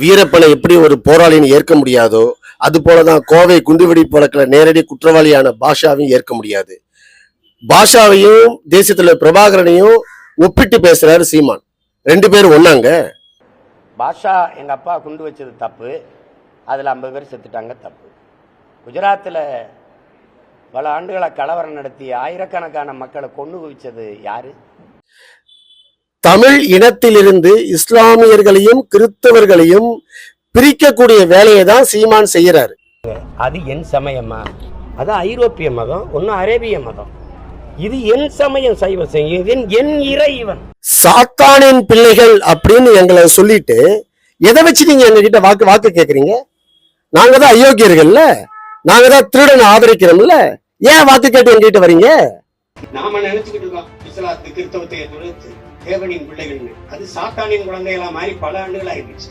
வீரப்பனை எப்படி ஒரு போராளின்னு ஏற்க முடியாதோ அது போலதான் கோவை குண்டுவெடிப்பு வழக்கில் நேரடி குற்றவாளியான பாஷாவையும் ஏற்க முடியாது. பாஷாவையும் தேசத்துல பிரபாகரனையும் ஒப்பிட்டு பேசுறாரு சீமான். ரெண்டு பேரும் ஒன்னாங்க? பாஷா எங்கள் அப்பா குண்டு வச்சது தப்பு. அதில் ஐம்பது பேர் செத்துட்டாங்க தப்பு. குஜராத்தில் பல ஆண்டுகளை கலவரம் நடத்தி ஆயிரக்கணக்கான மக்களை கொண்டு குவிச்சது யாரு? தமிழ் இனத்திலிருந்து இஸ்லாமியர்களையும் கிறிஸ்தவர்களையும் பிரிக்கக்கூடிய வேலையை தான் சீமான் செய்யறாரு. அது என் சமயமா? அது ஐரோப்பிய மதம் ஒன்றும் அரேபிய மதம். இது என் சமயம் சைவ சமயம் இது என் இறைவன். சாத்தானின் பிள்ளைகள் அப்படின்னு எங்களை சொல்லிட்டு எதை வச்சு நீங்க எங்க கிட்ட வாக்கு வாக்கு கேக்குறீங்க? நாங்க தான் அயோக்கியர்கள்ல. நாங்க தான் திருடனை ஆதரிக்கிறோம்ல. ஏன் வாக்கு கேட்டு எங்ககிட்ட வரீங்க? நாம நினைச்சுக்கிட்டு இருக்கோம் இஸ்லாத்து கிறிஸ்தவத்தை எதிர்த்து தேவனின் பிள்ளைகள். அது சாத்தானின் குழந்தைகளா மாறி பல ஆண்டுகள் ஆயிடுச்சு